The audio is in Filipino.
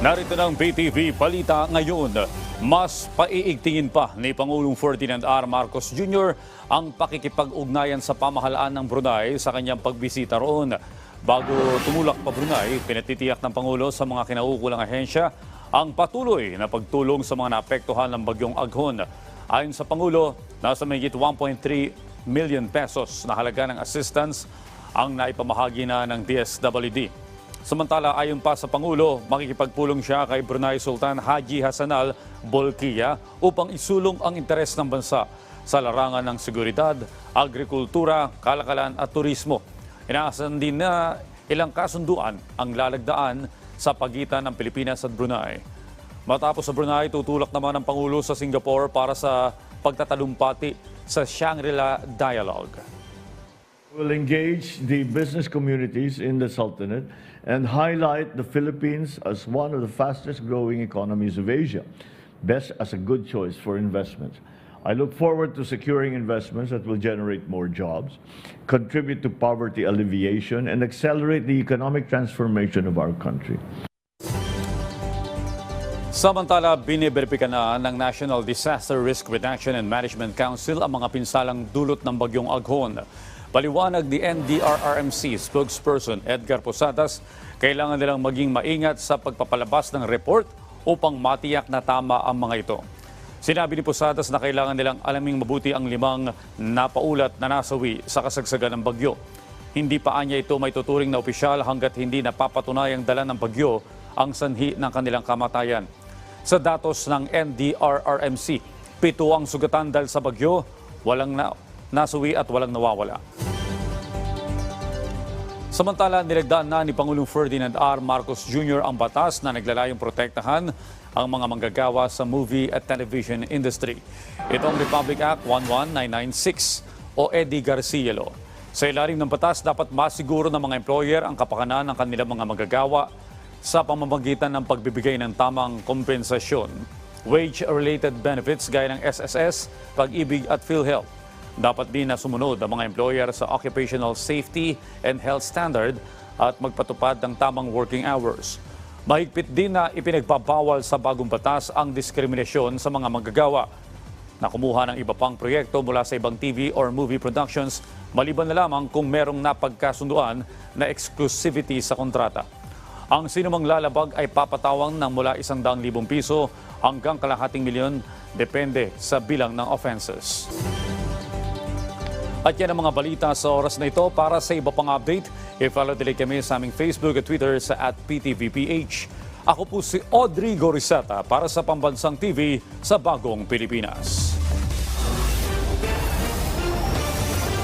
Narito ng BTV Balita ngayon. Mas paiigtingin pa ni Pangulong Ferdinand R. Marcos Jr. ang pakikipag-ugnayan sa pamahalaan ng Brunei sa kanyang pagbisita roon. Bago tumulak pa Brunei, pinatitiyak ng Pangulo sa mga kinaukulang ahensya ang patuloy na pagtulong sa mga naapektuhan ng bagyong Aghon. Ayon sa Pangulo, nasa mahigit 1.3 million pesos na halaga ng assistance ang naipamahagi na ng DSWD. Samantala, ayon pa sa Pangulo, makikipagpulong siya kay Brunei Sultan Haji Hassanal Bolkiah upang isulong ang interes ng bansa sa larangan ng seguridad, agrikultura, kalakalan at turismo. Inaasahan din na ilang kasunduan ang lalagdaan sa pagitan ng Pilipinas at Brunei. Matapos sa Brunei, tutulak naman ang Pangulo sa Singapore para sa pagtatalumpati sa Shangri-La Dialogue. We'll engage the business communities in the Sultanate and highlight the Philippines as one of the fastest growing economies of Asia, best as a good choice for investment. I look forward to securing investments that will generate more jobs, contribute to poverty alleviation, and accelerate the economic transformation of our country. Samantala, biniberipika na ng National Disaster Risk Reduction and Management Council ang mga pinsalang dulot ng bagyong Aghon. Paliwanag ni NDRRMC spokesperson Edgar Posadas, kailangan nilang maging maingat sa pagpapalabas ng report upang matiyak na tama ang mga ito. Sinabi ni Posadas na kailangan nilang alaming mabuti ang limang napaulat na nasawi sa kasagsagan ng bagyo. Hindi pa anya ito may tuturing na opisyal hanggat hindi napapatunayang dala ng bagyo ang sanhi ng kanilang kamatayan. Sa datos ng NDRRMC, pito ang sugatan dahil sa bagyo, walang na, nasuwi at walang nawawala. Samantala, nilagdaan na ni Pangulong Ferdinand R. Marcos Jr. ang batas na naglalayong protektahan ang mga manggagawa sa movie at television industry. Ito ang Republic Act 11996 o Eddie Garcia Law. Sa ilalim ng batas, dapat masiguro ng mga employer ang kapakanan ng kanilang mga manggagawa sa pamamagitan ng pagbibigay ng tamang kompensasyon, wage-related benefits gaya ng SSS, pag-ibig at PhilHealth. Dapat din na sumunod ang mga employer sa occupational safety and health standard at magpatupad ng tamang working hours. Mahigpit din na ipinagbabawal sa bagong batas ang diskriminasyon sa mga manggagawa na kumuha ng iba pang proyekto mula sa ibang TV or movie productions maliban na lamang kung merong napagkasunduan na exclusivity sa kontrata. Ang sinumang lalabag ay papatawang ng mula 100,000 piso hanggang kalahating milyon depende sa bilang ng offenses. At yan ang mga balita sa oras na ito. Para sa iba pang update, i-follow din kami sa aming Facebook at Twitter sa at PTVPH. Ako po si Audrey Gorisata para sa Pambansang TV sa Bagong Pilipinas.